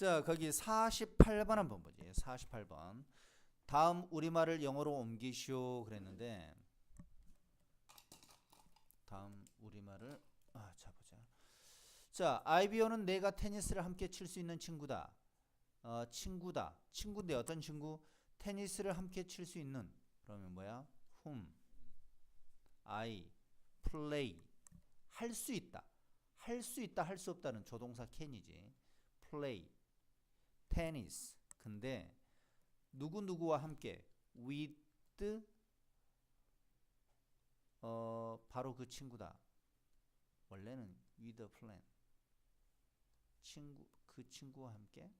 자, 거기 48번 한번 보지. 48번. 다음 우리말을 영어로 옮기시오 그랬는데 다음 우리말을 아, 자 보자. 자, 아이비오는 내가 테니스를 함께 칠 수 있는 친구다. 어, 친구다. 친구인데 어떤 친구? 테니스를 함께 칠 수 있는. 그러면 뭐야? whom I play 할 수 있다. 할 수 있다, 할 수 없다는 조동사 can이지. play tennis. 근데 누구 누구와 함께 with 어 바로 그 친구다. 원래는 with a plan. 친구 그 친구와 함께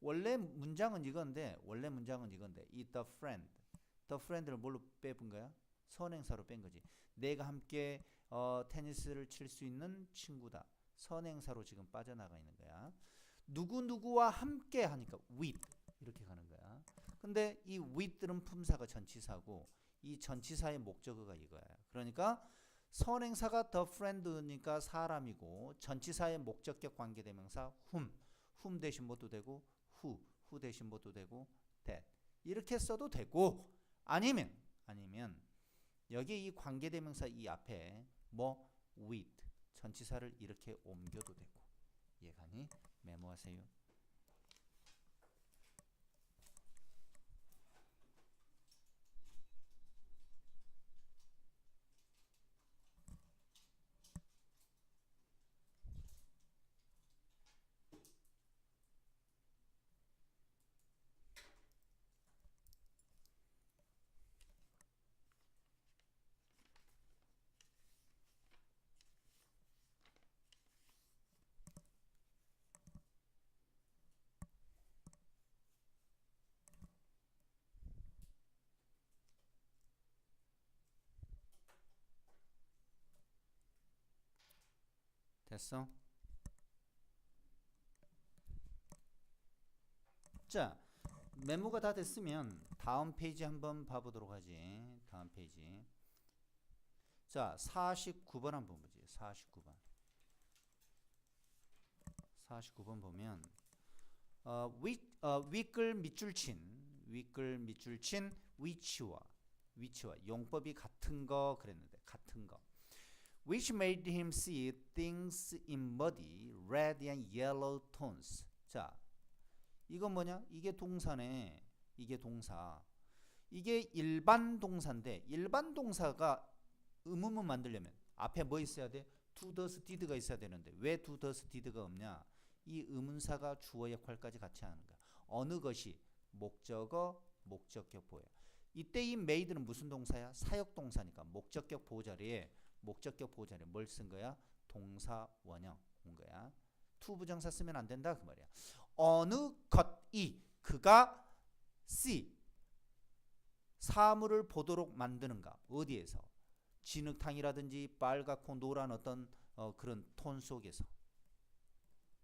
원래 문장은 이건데 원래 문장은 이건데 이 the friend the friend를 뭘로 빼본 거야? 선행사로 뺀 거지. 내가 함께 어, 테니스를 칠 수 있는 친구다. 선행사로 지금 빠져나가 있는 거야. 누구 누구와 함께 하니까 with 이렇게 가는 거야. 근데 이 with는 품사가 전치사고 이 전치사의 목적어가 이거야. 그러니까 선행사가 the friend니까 사람이고 전치사의 목적격 관계대명사 whom whom 대신 뭐도 되고 who who 대신 뭐도 되고 that 이렇게 써도 되고 아니면 아니면 여기 이 관계대명사 이 앞에 뭐 with 전치사를 이렇게 옮겨도 되고 이해가니 메모하세요. 됐어? 자, 메모가 다 됐으면 다음 페이지 한번 봐보도록 하지. 다음 페이지. 자, 49번 한번 보지. 49번. 49번 보면 어, 위, 어, 윗글 밑줄 친 윗글 밑줄 친 위치와 위치와 용법이 같은 거 그랬는데 같은 거 which made him see things in muddy, red and yellow tones. 자, 이건 뭐냐? 이게 동사네. 이게 동사. 이게 일반 동사인데 일반 동사가 의문문 만들려면 앞에 뭐 있어야 돼? do, does, did가 있어야 되는데 왜 do, does, did가 없냐? 이 의문사가 주어 역할까지 같이 하는 거야. 어느 것이 목적어, 목적격 보여. 이때 이 made는 무슨 동사야? 사역 동사니까 목적격 보자리에 목적격 보호자를 뭘쓴 거야? 동사 원형 온 거야. 투 부정사 쓰면 안 된다 그 말이야. 어느 것이 그가 C 사물을 보도록 만드는가 어디에서 진흙탕이라든지 빨갛고 노란 어떤 어, 그런 톤 속에서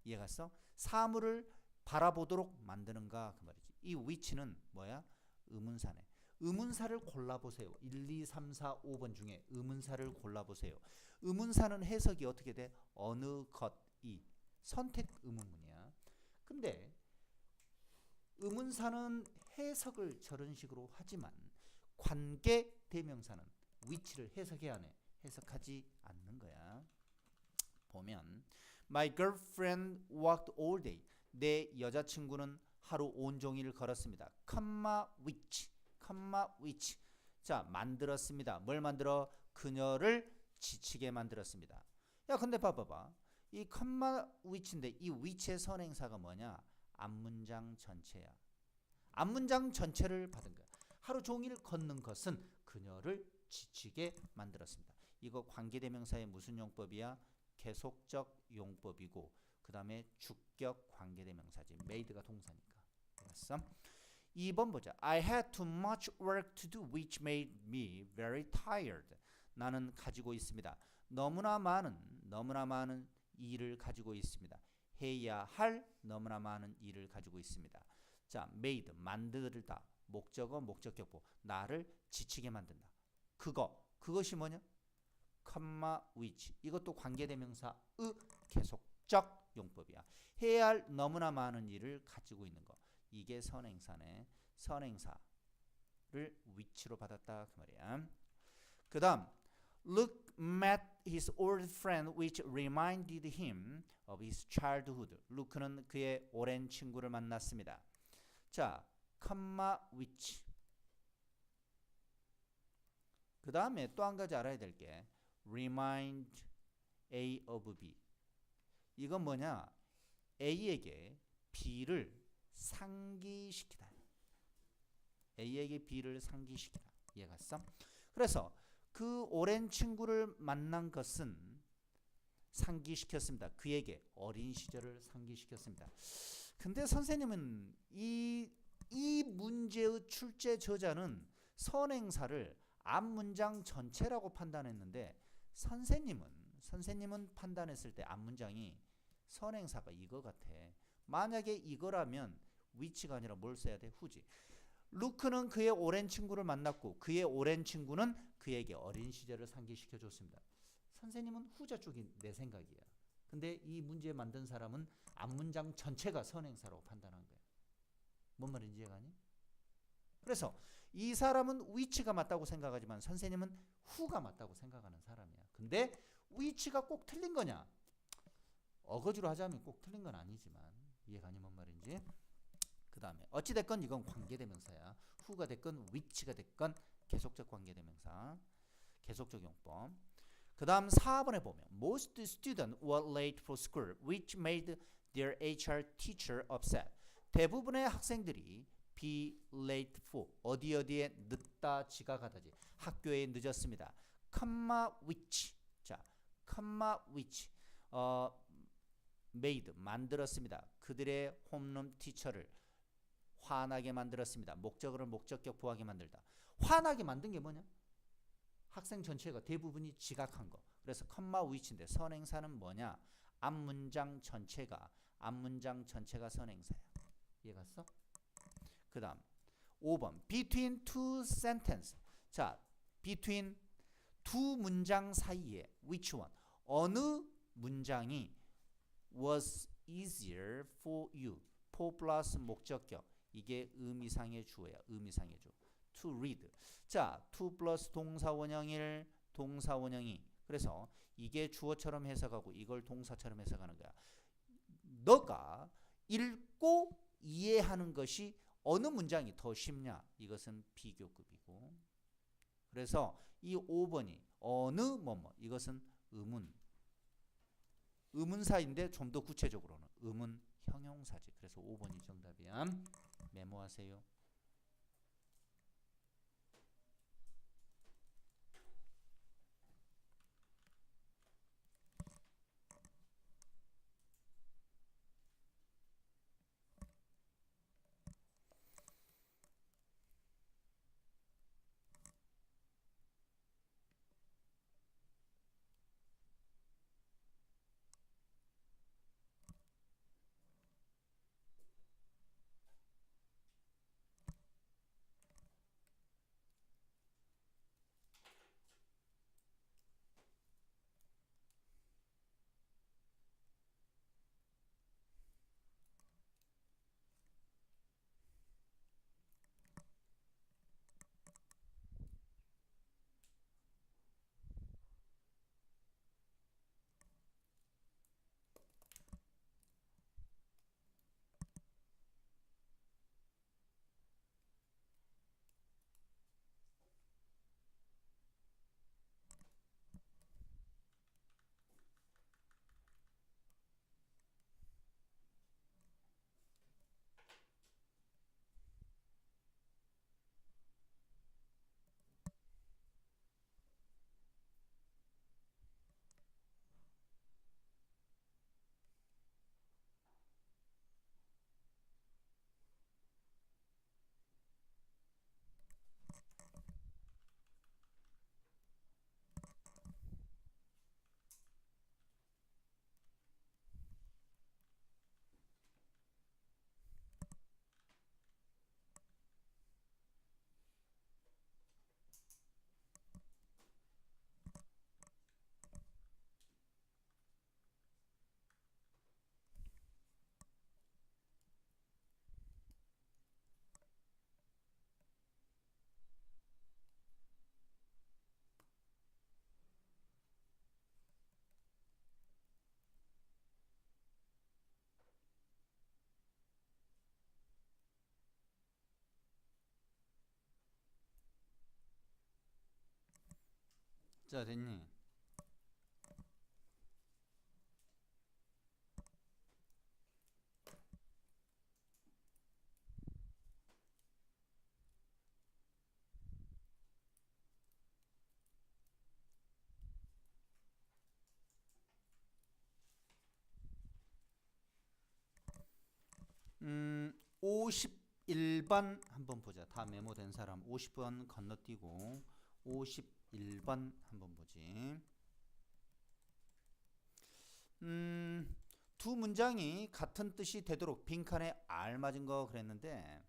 이해갔어? 사물을 바라보도록 만드는가 그 말이지. 이 위치는 뭐야? 의문사네. 의문사를 골라보세요. 1, 2, 3, 4, 5번 중에 의문사를 골라보세요. 의문사는 해석이 어떻게 돼? 어느 것이 선택 의문문이야. 근데 의문사는 해석을 저런 식으로 하지만 관계 대명사는 위치를 해석해야 하네. 해석하지 않는 거야. 보면 My girlfriend walked all day. 내 여자친구는 하루 온종일 걸었습니다. 컴마 which 컴마 which 자 만들었습니다. 뭘 만들어? 그녀를 지치게 만들었습니다. 야 근데 봐봐봐 이 컴마 which인데 이 which의 선행사가 뭐냐? 앞문장 전체야. 앞문장 전체를 받은 거야. 하루 종일 걷는 것은 그녀를 지치게 만들었습니다. 이거 관계대명사의 무슨 용법이야? 계속적 용법이고 그 다음에 주격 관계대명사지. made가 동사니까. 알았어? 2번 보자. I had too much work to do which made me very tired. 나는 가지고 있습니다. 너무나 많은 너무나 많은 일을 가지고 있습니다. 해야 할 너무나 많은 일을 가지고 있습니다. 자, made 만들다 목적어 목적격보 나를 지치게 만든다. 그거 그것이 뭐냐? 컴마 which 이것도 관계대명사 으 계속적 용법이야. 해야 할 너무나 많은 일을 가지고 있는 거. 이게 선행사네. 선행사를 위치로 받았다 그 말이야. 그다음 Luke met his old friend which reminded him of his childhood. 루크는 그의 오랜 친구를 만났습니다. 자, 컴마 which. 그 다음에 또 한 가지 알아야 될 게 remind A of B. 이건 뭐냐? A에게 B를 상기시키다. A에게 B를 상기시키다. 이해갔어? 그래서 그 오랜 친구를 만난 것은 상기시켰습니다. 그에게 어린 시절을 상기시켰습니다. 근데 선생님은 이, 이 문제의 출제 저자는 선행사를 앞 문장 전체라고 판단했는데 선생님은 선생님은 판단했을 때 앞 문장이 선행사가 이거 같아. 만약에 이거라면 위치가 아니라 뭘 써야 돼? 후지. 루크는 그의 오랜 친구를 만났고 그의 오랜 친구는 그에게 어린 시절을 상기시켜 줬습니다. 선생님은 후자 쪽이 내 생각이야. 근데 이 문제 만든 사람은 앞문장 전체가 선행사라고 판단한 거야. 뭔 말인지 이해가 니? 그래서 이 사람은 위치가 맞다고 생각하지만 선생님은 후가 맞다고 생각하는 사람이야. 근데 위치가 꼭 틀린 거냐? 어거지로 하자면 꼭 틀린 건 아니지만 이해가니 뭔 말인지? 그 다음에 어찌됐건 이건 관계대명사야. 후가 됐건 위치가 됐건 계속적 관계대명사. 계속적 용법. 그 다음 4번에 보면 Most students were late for school which made their HR teacher upset. 대부분의 학생들이 be late for 어디 어디에 늦다 지각하다지 학교에 늦었습니다. comma which 자 comma which 어 made 만들었습니다. 그들의 홈런 티처를 화나게 만들었습니다. 목적어를 목적격 부하게 만들다. 화나게 만든 게 뭐냐? 학생 전체가 대부분이 지각한 거. 그래서 컴마 위치인데 선행사는 뭐냐? 앞 문장 전체가 앞 문장 전체가 선행사야. 이해 갔어? 그다음 5번 between two sentence. 자, between 두 문장 사이에 which one? 어느 문장이 was easier for you? for 플러스 목적격. 이게 의미상의 주어야. 의미상의 주. to read. 자, to 플러스 동사 원형일 동사 원형이. 그래서 이게 주어처럼 해석하고 이걸 동사처럼 해석하는 거야. 너가 읽고 이해하는 것이 어느 문장이 더 쉽냐? 이것은 비교급이고. 그래서 이 5번이 어느 뭐뭐 이것은 의문. 의문사인데 좀 더 구체적으로는 의문 형용사지. 그래서 5번이 정답이야. 메모하세요. 자 됐니? 음, 51번 한번 보자. 다 메모된 사람 50번 건너뛰고 51번 한번 보지. 음, 두 문장이 같은 뜻이 되도록 빈칸에 알맞은 거 그랬는데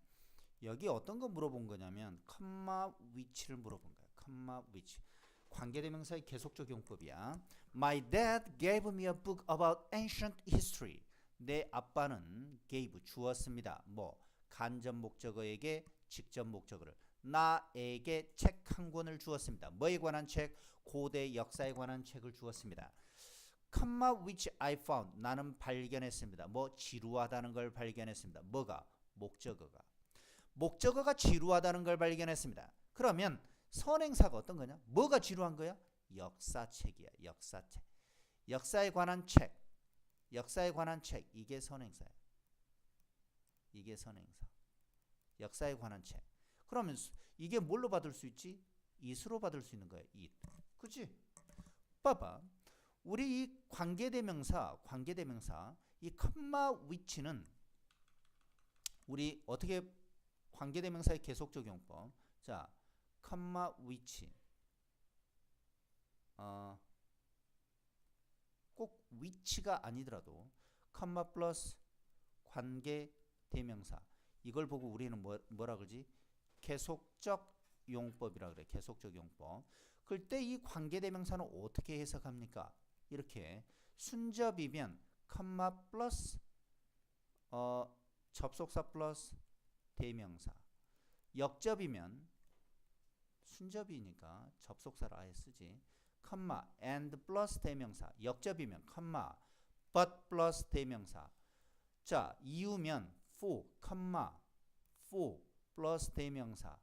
여기 어떤 거 물어본 거냐면 컴마 위치를 물어본 거야. 컴마 위치. 관계대명사의 계속 적 용법이야. My dad gave me a book about ancient history. 내 아빠는 gave 주었습니다. 뭐 간접 목적어에게 직접 목적어를 나에게 책 한 권을 주었습니다. 뭐에 관한 책? 고대 역사에 관한 책을 주었습니다. comma which I found 나는 발견했습니다. 뭐 지루하다는 걸 발견했습니다. 뭐가 목적어가 목적어가 지루하다는 걸 발견했습니다. 그러면 선행사가 어떤 거냐? 뭐가 지루한 거야? 역사책이야. 역사책. 역사에 관한 책. 역사에 관한 책. 이게 선행사야. 이게 선행사. 역사에 관한 책. 그러면 수- 이게 뭘로 받을 수 있지? it으로 받을 수 있는 거야. it. 그치? 봐봐. 우리 이 관계대명사, 관계대명사 이 컴마 위치는 우리 어떻게 관계대명사의 계속 적 용법. 자, 컴마 위치. 어, 꼭 위치가 아니더라도 컴마 플러스 관계 대명사 이걸 보고 우리는 뭐, 뭐라 그러지? 계속적 용법이라 그래. 계속적 용법. 그때 이 관계 대명사는 어떻게 해석합니까? 이렇게 순접이면 컴마 플러스 어, 접속사 플러스 대명사. 역접이면 순접이니까 접속사를 아예 쓰지. 컴마 and 플러스 대명사. 역접이면 컴마 but 플러스 대명사. 자, 이유면 for, 컴마 for 플러스 대명사.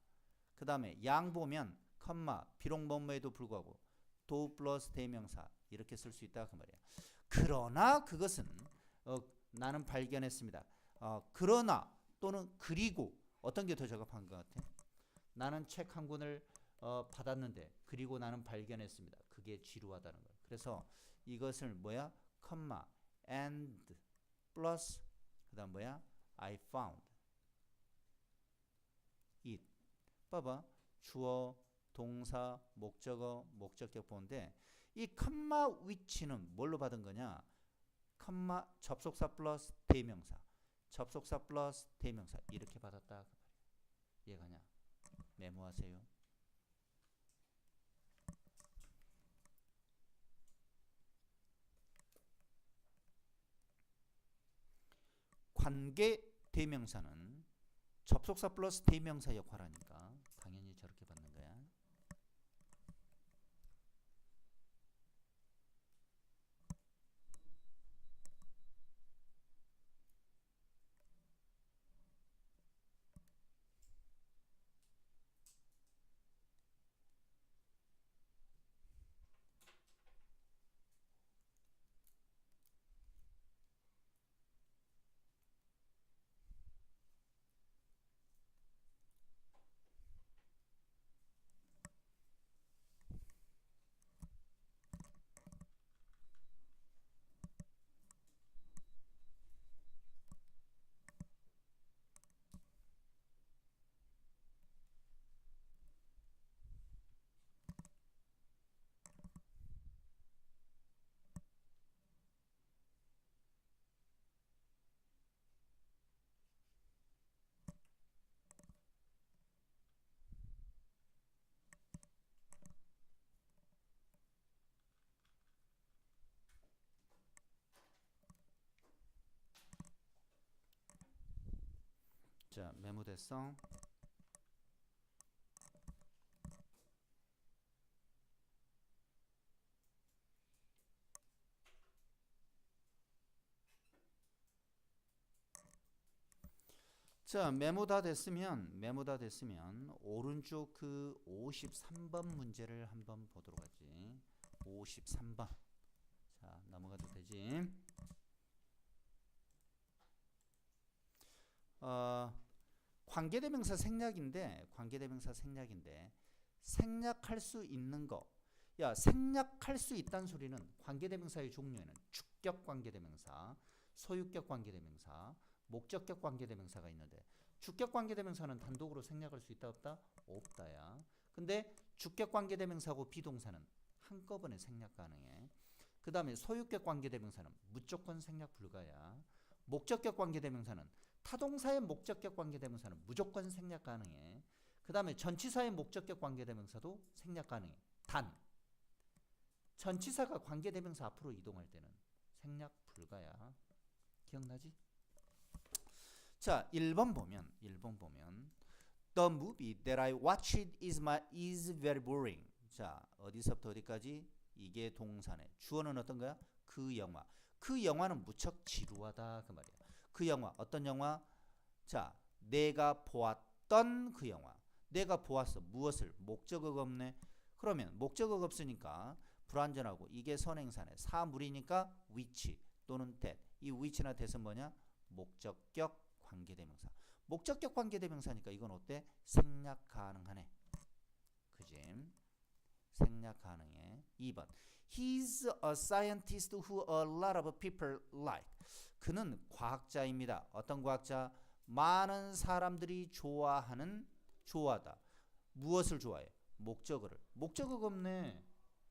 그 다음에 양보면 컴마 비록 뭐뭐에도 불구하고 도 플러스 대명사 이렇게 쓸 수 있다 그 말이야. 그러나 그것은 어, 나는 발견했습니다. 어, 그러나 또는 그리고 어떤 게 더 적합한 것 같아? 나는 책 한 권을 어, 받았는데 그리고 나는 발견했습니다. 그게 지루하다는 거야. 그래서 이것을 뭐야? 컴마 and 플러스 그다음 뭐야? I found 봐봐. 주어, 동사, 목적어, 목적격 보는데 이 컴마 위치는 뭘로 받은 거냐? 컴마 접속사 플러스 대명사. 접속사 플러스 대명사 이렇게 받았다. 그 말이야. 이해가냐? 메모하세요. 관계 대명사는 접속사 플러스 대명사 역할하니까 당연히 저렇게 받는 거야. 자, 메모됐어? 자, 메모 다 됐으면 메모 다 됐으면 오른쪽 그 53번 문제를 한번 보도록 하지. 53번. 자, 넘어가도 되지. 어, 관계대명사 생략인데 관계대명사 생략인데 생략할 수 있는 거. 야, 생략할 수 있다는 소리는 관계대명사의 종류에는 주격 관계대명사, 소유격 관계대명사, 목적격 관계대명사가 있는데 주격 관계대명사는 단독으로 생략할 수 있다 없다? 없다야. 근데 주격 관계대명사고 비동사는 한꺼번에 생략 가능해. 그 다음에 소유격 관계대명사는 무조건 생략 불가야. 목적격 관계대명사는 타동사의 목적격 관계대명사는 무조건 생략 가능해. 그 다음에 전치사의 목적격 관계대명사도 생략 가능해. 단 전치사가 관계대명사 앞으로 이동할 때는 생략 불가야. 기억나지? 자, 1번 보면 1번 보면 The movie that I watched is my is very boring. 자, 어디서부터 어디까지? 이게 동사네. 주어는 어떤 거야? 그 영화. 그 영화는 무척 지루하다 그 말이야. 그 영화 어떤 영화? 자, 내가 보았던 그 영화. 내가 보았어. 무엇을? 목적어가 없네. 그러면 목적어가 없으니까 불완전하고 이게 선행사네. 사물이니까 which 또는 that. 이 which나 that은 뭐냐? 목적격 관계대명사. 목적격 관계대명사니까 이건 어때? 생략 가능하네. 그지? 생략 가능해. 2번. He's a scientist who a lot of people like. 그는 과학자입니다. 어떤 과학자? 많은 사람들이 좋아하는 좋아하다. 무엇을 좋아해? 목적어를. 목적어가 없네.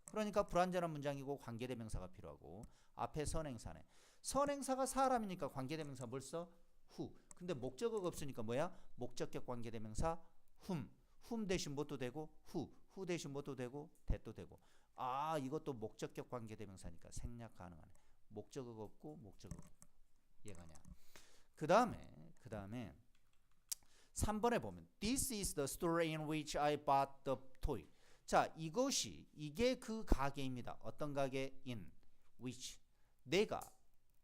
그러니까 불완전한 문장이고 관계대명사가 필요하고 앞에 선행사네. 선행사가 사람이니까 관계대명사 뭘 써? 후. 근데 목적어가 없으니까 뭐야? 목적격 관계대명사 훔. 훔 대신 뭐도 되고 후. 후 대신 뭐도 되고 대도 되고. 아, 이것도 목적격 관계대명사니까 생략 가능하네. 목적어가 없고 목적어. 얘가냐. 그 다음에 그 다음에 3번에 보면 This is the store in which I bought the toy. 자, 이것이 이게 그 가게입니다. 어떤 가게? in which 내가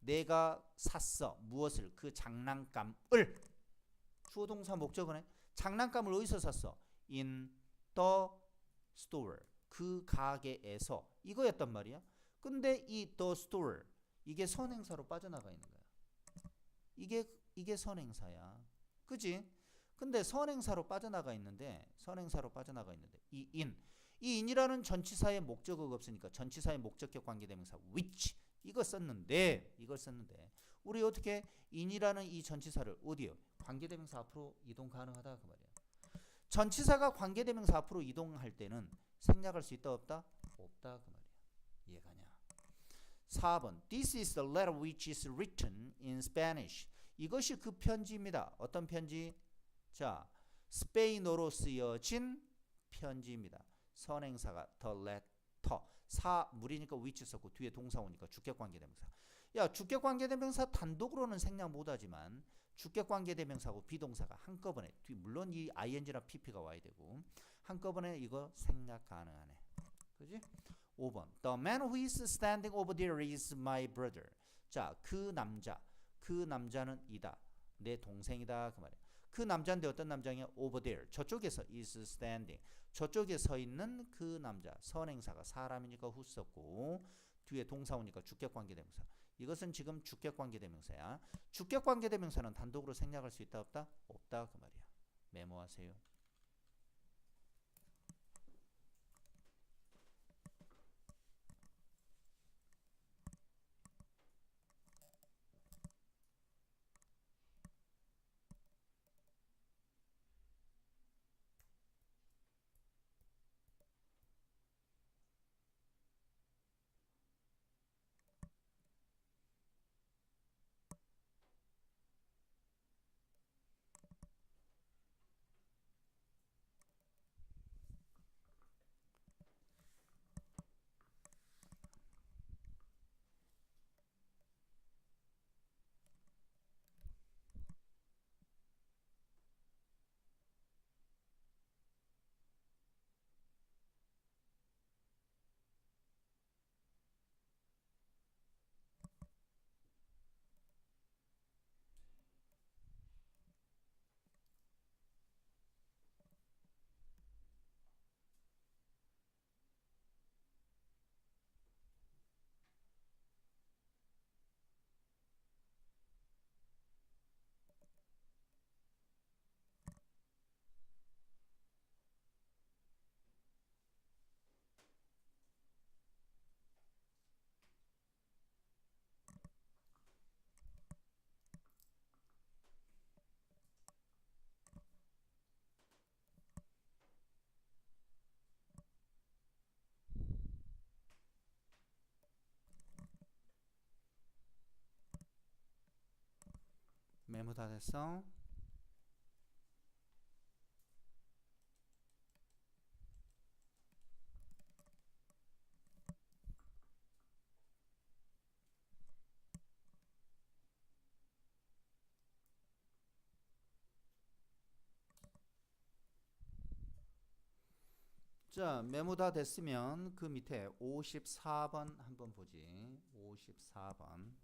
내가 샀어. 무엇을? 그 장난감을. 주어 동사 목적어네. 장난감을 어디서 샀어? in the store. 그 가게에서 이거였단 말이야. 근데 이 the store 이게 선행사로 빠져나가 있는 거야. 이게 이게 선행사야. 그지? 근데 선행사로 빠져나가 있는데 선행사로 빠져나가 있는데 이 in 이 in이라는 전치사의 목적어가 없으니까 전치사의 목적격 관계대명사 which 이거 썼는데 이걸 썼는데 우리 어떻게 in이라는 이 전치사를 어디요? 관계대명사 앞으로 이동 가능하다 그 말이야. 전치사가 관계대명사 앞으로 이동할 때는 생략할 수 있다 없다? 없다 그 말이야. 이해가냐? 4번 This is the letter which is written in Spanish. 이것이 그 편지입니다. 어떤 편지? 자, 스페인어로 쓰여진 편지입니다. 선행사가 the letter. 사물이니까 which 썼고 뒤에 동사 오니까 주격관계대명사. 야, 주격관계대명사 단독으로는 생략 못하지만 주격관계대명사고 비동사가 한꺼번에 뒤 물론 이 ing나 pp가 와야 되고 한꺼번에 이거 생략 가능하네. 그지? 5번. The man who is standing over there is my brother. 자, 그 남자. 그 남자는 이다. 내 동생이다 그 말이야. 그 남자인데 어떤 남자냐? over there. 저쪽에서 is standing. 저쪽에 서 있는 그 남자. 선행사가 사람이니까 후 썼고 뒤에 동사 오니까 주격 관계 대명사. 이것은 지금 주격 관계 대명사야. 주격 관계 대명사는 단독으로 생략할 수 있다 없다? 없다 그 말이야. 메모하세요. 메모 다 됐어? 자, 메모 다 됐으면 그 밑에 54번 한번 보지. 54번.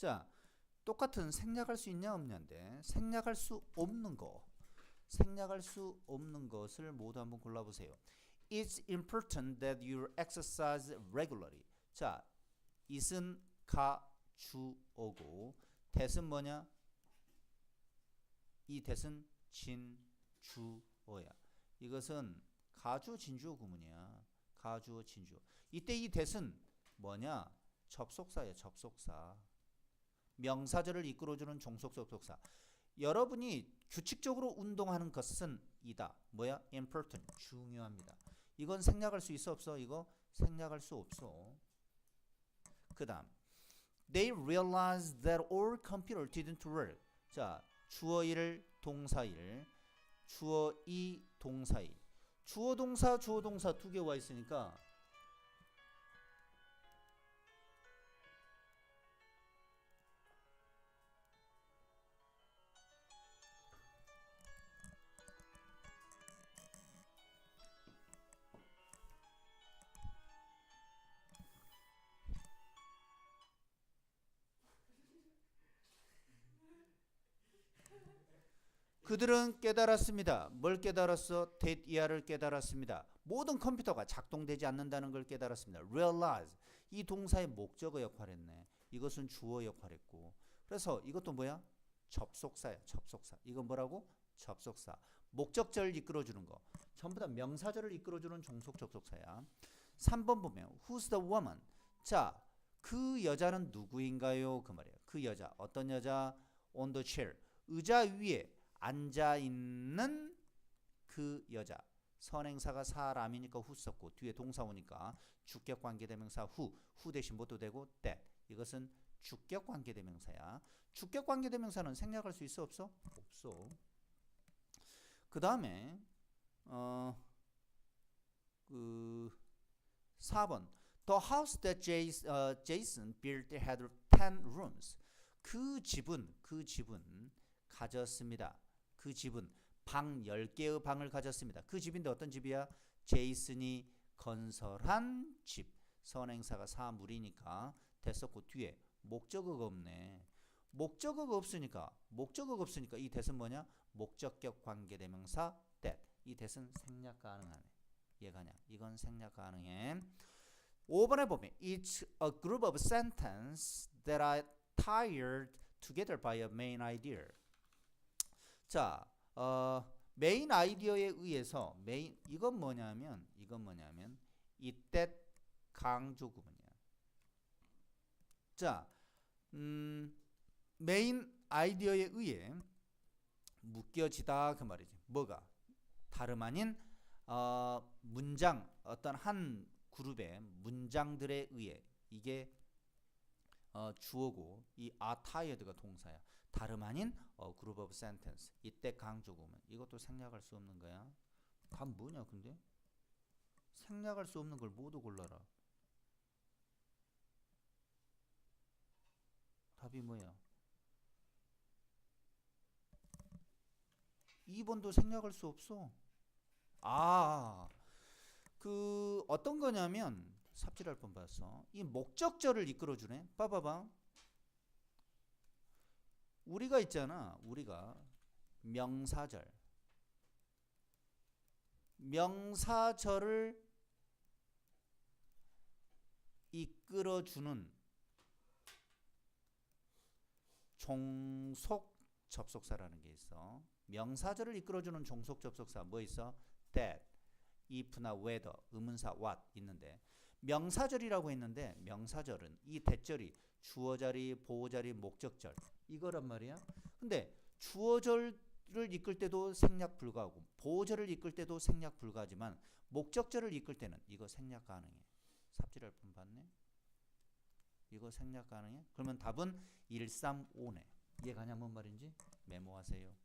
자, 똑같은 생략할 수 있냐 없냐인데 생략할 수 없는 거. 생략할 수 없는 것을 모두 한번 골라 보세요. It's important that you exercise regularly. 자, it은 가 주 어고 that은 뭐냐? 이 that은 진 주 어야. 이것은 가주 진주어 구문이야. 가주어 진주어. 이때 이 that은 뭐냐? 접속사야, 접속사. 명사절을 이끌어주는 종속 접속사. 여러분이 규칙적으로 운동하는 것은 이다. 뭐야? important. 중요합니다. 이건 생략할 수 있어 없어? 이거 생략할 수 없어. 그 다음 They realized that all computer didn't work. 자, 주어 일, 동사 일, 주어 이, 동사 이. 주어 동사, 주어 동사 두 개 와 있으니까 그들은 깨달았습니다. 뭘 깨달았어? 데이아를 깨달았습니다. 모든 컴퓨터가 작동되지 않는다는 걸 깨달았습니다. realize 이 동사의 목적어 역할했네. 이것은 주어 역할했고. 그래서 이것도 뭐야? 접속사야. 접속사. 이건 뭐라고? 접속사. 목적절을 이끌어 주는 거. 전부 다 명사절을 이끌어 주는 종속 접속사야. 3번 보면 Who's the woman? 자, 그 여자는 누구인가요? 그 말이야. 그 여자. 어떤 여자? On the chair. 의자 위에 앉아 있는 그 여자. 선행사가 사람이니까 후 썼고 뒤에 동사 오니까 주격 관계대명사 후, 후 대신 뭐도 되고 that. 이것은 주격 관계대명사야. 주격 관계대명사는 생략할 수 있어 없어? 없어. 그 다음에 어, 그 4번 The house that uh, Jason built had 10 rooms. 그 집은 그 집은 가졌습니다. 그 집은 방 10개의 방을 가졌습니다. 그 집인데 어떤 집이야? 제이슨이 건설한 집. 선행사가 사물이니까 됐었고 뒤에 목적어가 없네. 목적어가 없으니까 목적어가 없으니까 이 대은 뭐냐? 목적격 관계대명사 that. 이 대은 생략 가능하네. 얘가냐? 이건 생략 가능해. 5번에 보면 It's a group of sentences that are tied together by a main idea. 자, 어, 메인 아이디어에 의해서 메인 이건 뭐냐면 이건 뭐냐면 이때 강조 구문이야. 자, 음, 메인 아이디어에 의해 묶여지다 그 말이지. 뭐가 다름 아닌 어, 문장 어떤 한 그룹의 문장들에 의해 이게 어, 주어고 이 tired가 동사야. 다름 아닌 어, group of sentence. 이때 강조구문. 이것도 생략할 수 없는 거야. 답 뭐냐 근데? 생략할 수 없는 걸 모두 골라라. 답이 뭐야? 2번도 생략할 수 없어. 아, 그 어떤 거냐면 삽질할 뻔 봤어. 이 목적절을 이끌어주네. 봐봐봐. 우리가 있잖아. 우리가 명사절. 명사절을 이끌어주는 종속 접속사라는 게 있어. 명사절을 이끌어주는 종속 접속사 뭐 있어? that, if나 whether, 의문사 what 있는데 명사절이라고 했는데 명사절은 이 대절이 주어자리, 보호자리, 목적절 이거란 말이야. 근데 주어절을 이끌 때도 생략 불가하고 보호절을 이끌 때도 생략 불가하지만 목적절을 이끌 때는 이거 생략 가능해. 삽질할 분 봤네. 이거 생략 가능해? 그러면 답은 135네. 이해가냐 뭔 말인지 메모하세요.